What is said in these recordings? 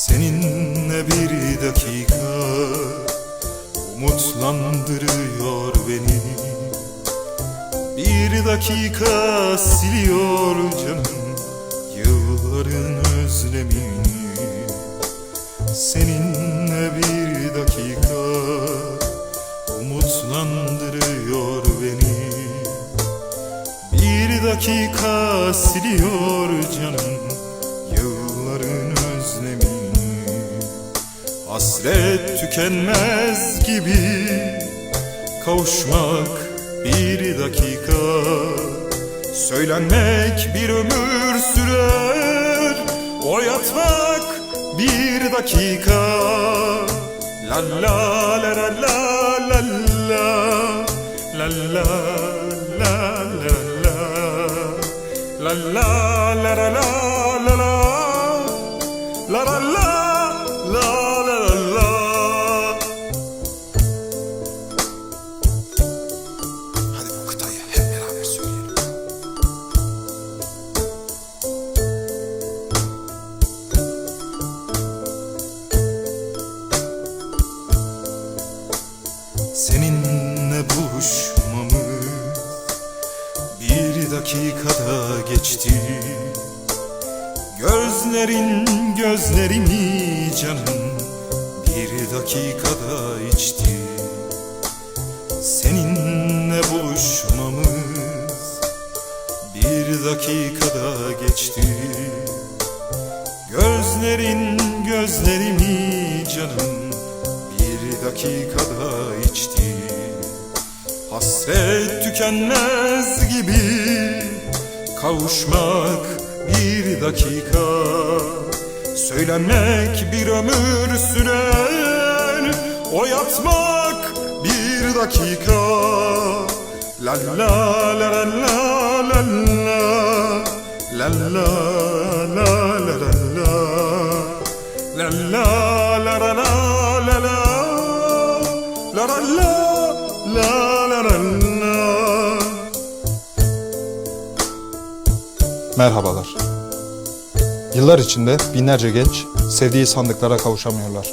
Seninle bir dakika umutlandırıyor beni. Bir dakika siliyor canım yılların özlemini. Seninle bir dakika umutlandırıyor beni. Bir dakika siliyor canım Hasret tükenmez gibi Kavuşmak bir dakika Söylenmek bir ömür sürer O yatmak bir dakika La la la la la la la La la la la la La la la la buluşmamız bir dakikada geçti. Gözlerin gözlerimi canım bir dakikada içti. Seninle buluşmamız bir dakikada geçti. Gözlerin gözlerimi canım bir dakikada içti Hasret tükenmez gibi kavuşmak bir dakika Söylenmek bir ömür sürer o yatmak bir dakika la la La la la la la la La la la la la la la La la la la la la la Merhabalar. Yıllar içinde binlerce genç sevdiği sandıklara kavuşamıyorlar.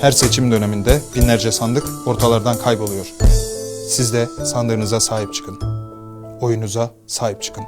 Her seçim döneminde binlerce sandık ortalardan kayboluyor. Siz de sandığınıza sahip çıkın. Oyunuza sahip çıkın.